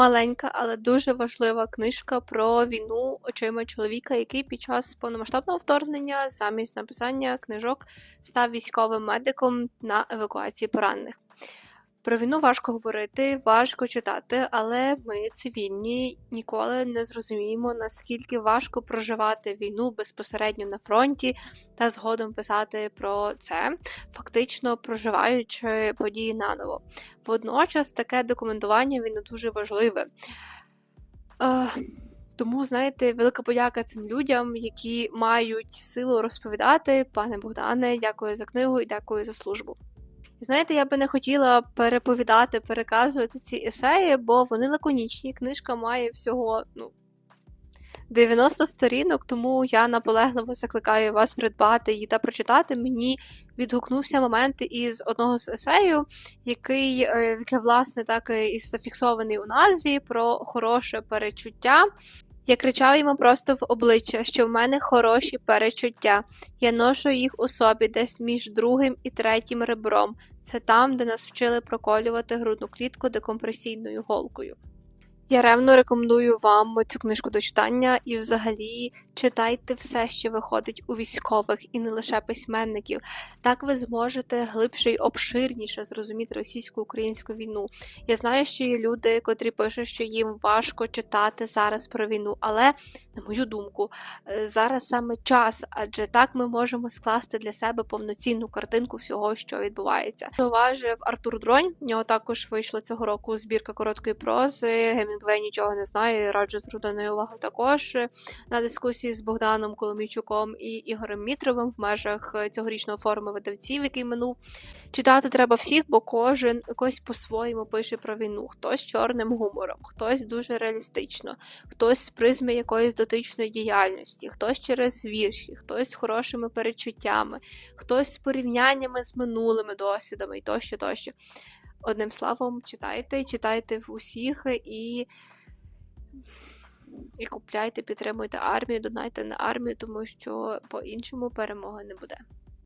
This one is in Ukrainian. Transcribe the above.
Маленька, але дуже важлива книжка про війну очима чоловіка, який під час повномасштабного вторгнення замість написання книжок став військовим медиком на евакуації поранених. Про війну важко говорити, важко читати, але ми, цивільні, ніколи не зрозуміємо, наскільки важко проживати війну безпосередньо на фронті та згодом писати про це, фактично проживаючи події наново. Водночас таке документування він дуже важливе. Е, тому, знаєте, велика подяка цим людям, які мають силу розповідати. Пане Богдане, дякую за книгу і дякую за службу. Знаєте, я би не хотіла переповідати, переказувати ці есеї, бо вони лаконічні. Книжка має всього ну, 90 сторінок, тому я наполегливо закликаю вас придбати її та прочитати. Мені відгукнувся момент із одного з есею, який, е, який власне, так і зафіксований у назві про хороше перечуття. Я кричав йому просто в обличчя, що в мене хороші перечуття. Я ношу їх у собі десь між другим і третім ребром. Це там, де нас вчили проколювати грудну клітку декомпресійною голкою. Я ревно рекомендую вам цю книжку до читання і, взагалі, читайте все, що виходить у військових, і не лише письменників. Так ви зможете глибше й обширніше зрозуміти російсько-українську війну. Я знаю, що є люди, котрі пишуть, що їм важко читати зараз про війну, але, на мою думку, е, зараз саме час, адже так ми можемо скласти для себе повноцінну картинку всього, що відбувається. Зауважив Артур Дронь, у нього також вийшла цього року збірка короткої прози. Гемінгвей нічого не знає, раджу звернути увагу також на дискусії з Богданом Коломійчуком і Ігорем Мітровим в межах цьогорічного форуму видавців, який минув. Читати треба всіх, бо кожен якось по-своєму пише про війну. Хтось чорним гумором, хтось дуже реалістично, хтось з призми якоїсь дотичної діяльності, хтось через вірші, хтось з хорошими перечуттями, хтось з порівняннями з минулими досвідами і тощо, тощо. Одним словом, читайте, читайте в усіх і і купляйте, підтримуйте армію, донайте на армію, тому що по-іншому перемоги не буде.